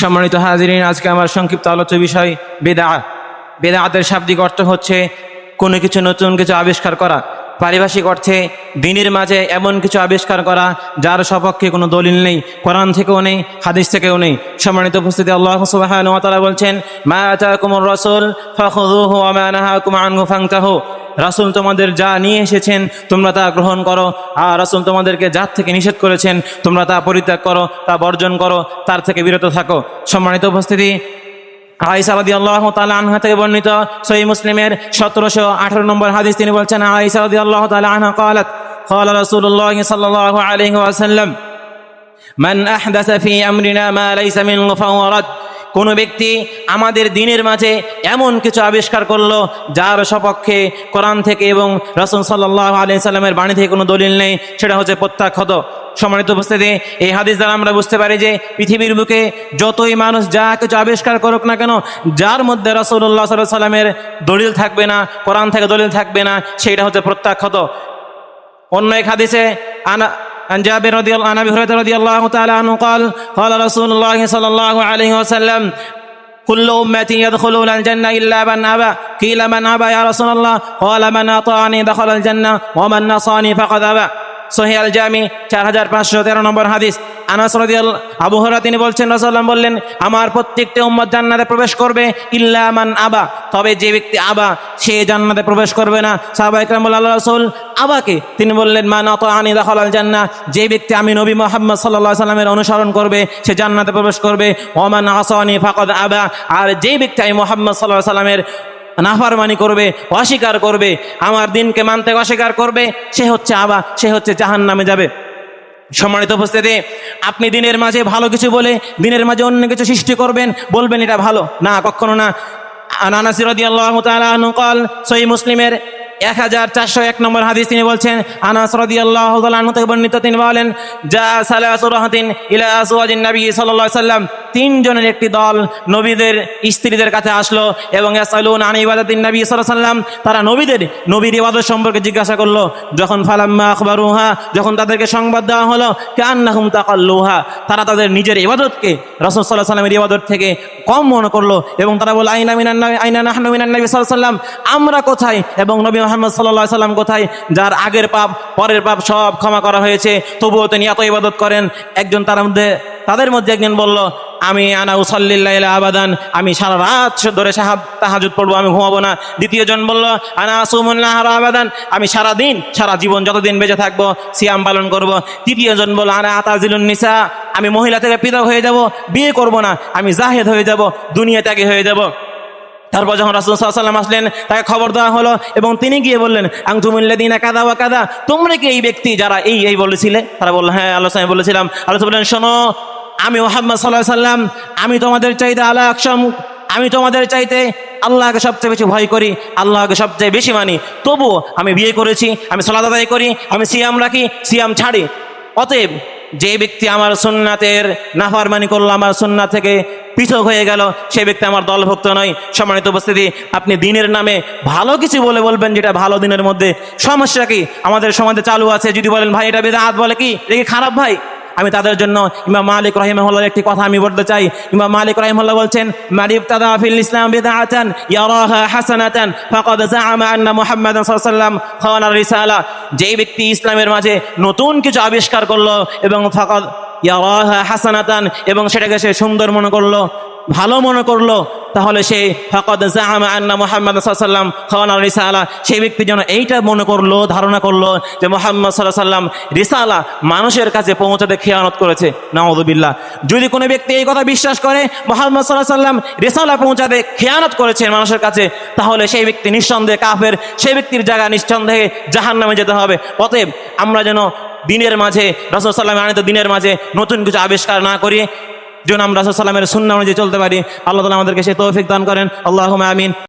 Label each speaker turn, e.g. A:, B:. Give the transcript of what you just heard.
A: সম্মানিত হাজিরিন, আজকে আমার সংক্ষিপ্ত আলোচ্য বিষয় বেদা। বেদাতের শাব্দিক অর্থ হচ্ছে কোনো কিছু নতুন কিছু আবিষ্কার করা। পারিভাষিক অর্থে দিনের মাঝে এমন কিছু আবিষ্কার করা যার সপক্ষে কোনো দলিল নেই, কোরআন থেকেও নেই, হাদিস থেকেও নেই। সম্মানিত উপস্থিতি, আল্লাহ বলছেন, মা রাসূল রাসূল তোমাদের যা নিয়ে এসেছেন তোমরা তা গ্রহণ করো আর রাসূল তোমাদেরকে যার থেকে নিষেধ করেছেন তোমরা তা পরিত্যাগ করো তা বর্জন করো তার থেকে বিরত থাকো সম্মানিত উপস্থিতি আয়েশা রাদিয়াল্লাহু তাআলা আনহা থেকে বর্ণিত সহিহ মুসলিমের 1718 নম্বর হাদিস তিনি বলছেন আয়েশা রাদিয়াল্লাহু তাআলা আনহা قالت قال رسول الله صلى الله عليه وسلم من احدث في امرنا ما ليس منه فهو رد কোন ব্যক্তি আমাদের দিনের মাঝে এমন কিছু আবিষ্কার করল, যার সপক্ষে কোরআন থেকে এবং রসুল সাল্লাহ আলিয়া সাল্লামের বাণী থেকে কোনো দলিল নেই, সেটা হচ্ছে প্রত্যাখ্যাত। সম্মানিত উপস্থিতি, এই হাদিস দ্বারা আমরা বুঝতে পারি যে পৃথিবীর বুকে যতই মানুষ যা কিছু আবিষ্কার করুক না কেন, যার মধ্যে রসুল্লাহ সাল্লাহ সাল্লামের দলিল থাকবে না, কোরআন থেকে দলিল থাকবে না সেইটা হচ্ছে প্রত্যাখ্যাত। অন্য এক হাদিসে, আনা عن جابر رضي الله عن أبي هريرة رضي الله تعالى عنه قال قال رسول الله صلى الله عليه وسلم كل امتي يدخلون الجنة إلا من أبى. قيل من أبى يا رسول الله؟ قال من اطاعني دخل الجنة ومن نصاني فقد أبى. সহি আল জামি চার হাজার পাঁচশো তেরো নম্বর হাদিস। আনাস রদিয়াল আবুহরা তিনি বলছেন রসাল্লাম বললেন, আমার প্রত্যেকটি উম্মত জান্নাতে প্রবেশ করবে ইল্লামান আবা। তবে যে ব্যক্তি আবা, সে জান্নাতে প্রবেশ করবে না। সাহাবা ইকরাম আল্লাহ রসুল আবাকে তিনি বললেন, মা নত আনি দখল আল জান্না যে ব্যক্তি আমি নবী মোহাম্মদ সাল্লাহ সাল্লামের অনুসরণ করবে, সে জান্নাতে প্রবেশ করবে। ওমান আসানি ফাকদ আবা। আর যে ব্যক্তি আমি মোহাম্মদ সাল্লাহ সাল্লামের নাফারমানি করবে, অস্বীকার করবে, আমার দিনকে মানতে অস্বীকার করবে, সে হচ্ছে আবা, সে হচ্ছে জাহান নামে যাবে। সম্মানিত উপস্থিতি, আপনি দিনের মাঝে ভালো কিছু বলে, দিনের মাঝে অন্য কিছু সৃষ্টি করবেন, বলবেন এটা ভালো? না, কখনো না। আনাসিরদি আল্লাহ তালা নকল সই মুসলিমের এক হাজার চারশো এক নম্বর হাদিস তিনি বলছেন, আনাস তাআলা আনহু থেকে বর্ণিত তিনি বলেন যা সালাসু রাহাতিন ইলা আসওয়াজিন নবী সাল্লাল্লাহু সাল্লাম। তিনজনের একটি দল নবীদের স্ত্রীদের কাছে আসলো এবং ইয়াসালুন আন ইবাদাতিন নবী সাল্লাল্লাহু সাল্লাম, তারা নবীদের, নবীর ইবাদত সম্পর্কে জিজ্ঞাসা করল, যখন ফালাম্মা আখবারুহা, যখন তাদেরকে সংবাদ দেওয়া হলো, কান্নাহুম তাকাল্লুহা, তারা তাদের নিজের ইবাদতকে রাসূল সাল্লাল্লাহু সাল্লামের ইবাদত থেকে কম মনে করল এবং তারা বলল, আইনা মিনান আইনা নাহনু মিনান নবী সাল্লাল্লাহু সাল্লাম, আমরা কোথায়? এবং নবী মুহাম্মদ আলাইহি সাল্লাম কোথায়? যার আগের পাপ, পরের পাপ সব ক্ষমা করা হয়েছে। তবুও তিনি এত ইবাদত করেন। একজন তার মধ্যে, তাদের মধ্যে একজন বলল, আমি আনা উসাল্লিল্লাহ আবাদান। আমি সারা রাত ধরে তাহাজুদ পড়ব, আমি ঘুমাবো না। দ্বিতীয় জন বলল, আনা আসুমুল্লাহ আবাদান। আমি সারা দিন, সারা জীবন যতদিন বেঁচে থাকব, সিয়াম পালন করব। তৃতীয় জন বলল, আনা আতাজিলুন নিসা। আমি মহিলা থেকে পৃথক হয়ে যাব, বিয়ে করব না। আমি জাহেদ হয়ে যাব, দুনিয়া ত্যাগে হয়ে যাব। তারপর যখন রাসুল সাল্লাম আসলেন, তাকে খবর দেওয়া হলো এবং তিনি গিয়ে বললেন আংতুমুল্লাদিনা কাদা ওয়া কাদা তোমরা কি এই ব্যক্তি যারা এই এই বলেছিলে? তারা বলল হ্যাঁ আল্লাহ আমি বলেছিলাম। আল্লাহ বললেন, শোনো, আমি মোহাম্মদ সাল্লাহ সাল্লাম আমি তোমাদের চাইতে আল্লাহ আকসম আমি তোমাদের চাইতে আল্লাহকে সবচেয়ে বেশি ভয় করি, আল্লাহকে সবচেয়ে বেশি মানি। তবুও আমি বিয়ে করেছি, আমি সলাদ আদায় করি, আমি সিয়াম রাখি, সিয়াম ছাড়ি। অতএব যে ব্যক্তি আমার সুন্নাতের নাফারমানি করল, আমার সুন্নাত থেকে পৃথক হয়ে গেল। সে ব্যক্তি আমার দলভুক্ত নয়। সম্মানিত উপস্থিতি, আপনি দিনের নামে ভালো কিছু বলে বলবেন যেটা ভালো দিনের মধ্যে। সমস্যা কি? আমাদের সমাজে চালু আছে। যদি বলেন, ভাই, এটা বেদাত। বলে কি? এটা খারাপ, ভাই? আমি তাদের জন্য ইমাম মালিক রহিমহল্লার একটি কথা আমি বলতে চাই। ইমাম মালিক রহিমহল্লা বলছেন মারিফ তাদা ফিল ইসলাম বিদআতান ইয়ারাহা হাসানাতান ফাকাদ জাআমা আন্না মুহাম্মাদান সাল্লাল্লাহু আলাইহি ওয়াসাল্লাম খানা রিসালা। যেই ব্যক্তি ইসলামের মাঝে নতুন কিছু আবিষ্কার করল এবং ফাকাদ হাসানাতান, এবং সেটাকে সে সুন্দর মনে করল, ভালো মনে করল, তাহলে সে ফকদ জাহামা আন্না মোহাম্মদ সাল্লাম খাওয়ান রিসালা। সেই ব্যক্তি যেন এইটা মনে করল, ধারণা করল যে মোহাম্মদ সাল্লাহ সাল্লাম রিসালা মানুষের কাছে পৌঁছাতে খেয়ানত করেছে। নাওদুবিল্লাহ যদি কোনো ব্যক্তি এই কথা বিশ্বাস করে, মোহাম্মদ সাল্লাহ সাল্লাম রিসালা পৌঁছাতে খেয়ানত করেছেন মানুষের কাছে, তাহলে সেই ব্যক্তি নিঃসন্দেহে কাফের, সেই ব্যক্তির জায়গা নিঃসন্দেহে জাহান নামে যেতে হবে। অতএব আমরা যেন দিনের মাঝে, রাসুল সাল্লাম আনিত দিনের মাঝে নতুন কিছু আবিষ্কার না করি যেন আমরা রাসুল সাল্লামের সুন্না অনুযায়ী চলতে পারি। আল্লাহ তালা আমাদেরকে সে তৌফিক দান করেন। আল্লাহ আমিন।